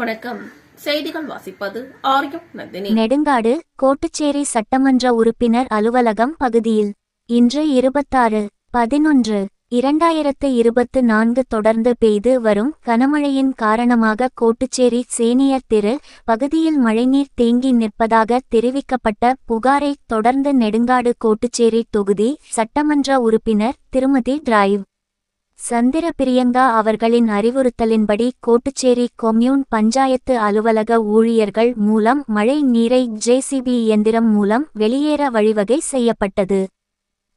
வணக்கம். செய்திகள் வாசிப்பது ஆரியம் நந்தினி. நெடுங்காடு கோட்டுச்சேரி சட்டமன்ற உறுப்பினர் அலுவலகம் பகுதியில் இன்று இருபத்தாறு பதினொன்று இரண்டாயிரத்து இருபத்து நான்கு தொடர்ந்து பெய்து வரும் கனமழையின் காரணமாக கோட்டுச்சேரி சேனியர் திரு பகுதியில் மழைநீர் தேங்கி நிற்பதாக தெரிவிக்கப்பட்ட புகாரை தொடர்ந்து நெடுங்காடு கோட்டுச்சேரி தொகுதி சட்டமன்ற உறுப்பினர் திருமதி டிரைவ். சந்திர பிரியங்கா அவர்களின் அறிவுறுத்தலின்படி கோட்டுச்சேரி கொம்யூன் பஞ்சாயத்து அலுவலக ஊழியர்கள் மூலம் மழை நீரை ஜேசிபி இயந்திரம் மூலம் வெளியேற வழிவகை செய்யப்பட்டது.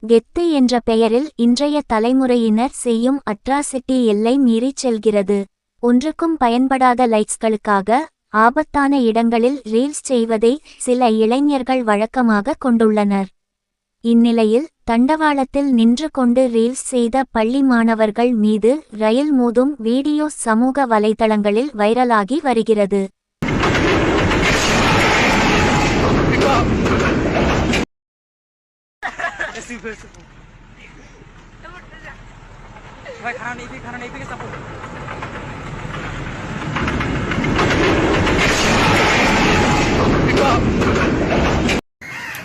கெத்து என்ற பெயரில் இன்றைய தலைமுறையினர் செய்யும் அட்ராசிட்டி எல்லை மீறிச் செல்கிறது. ஒன்றுக்கும் பயன்படாத லைக்ஸ்களுக்காக ஆபத்தான இடங்களில் ரீல்ஸ் செய்வதை சில இளைஞர்கள் வழக்கமாக கொண்டுள்ளனர். இந்நிலையில் தண்டவாளத்தில் நின்று கொண்டு ரீல்ஸ் செய்த பள்ளி மாணவர்கள் மீது ரயில் மோதும் வீடியோ சமூக வலைதளங்களில் வைரலாகி வருகிறது ऐसी फिर से भाई खाना नहीं पी खाना नहीं पी के सब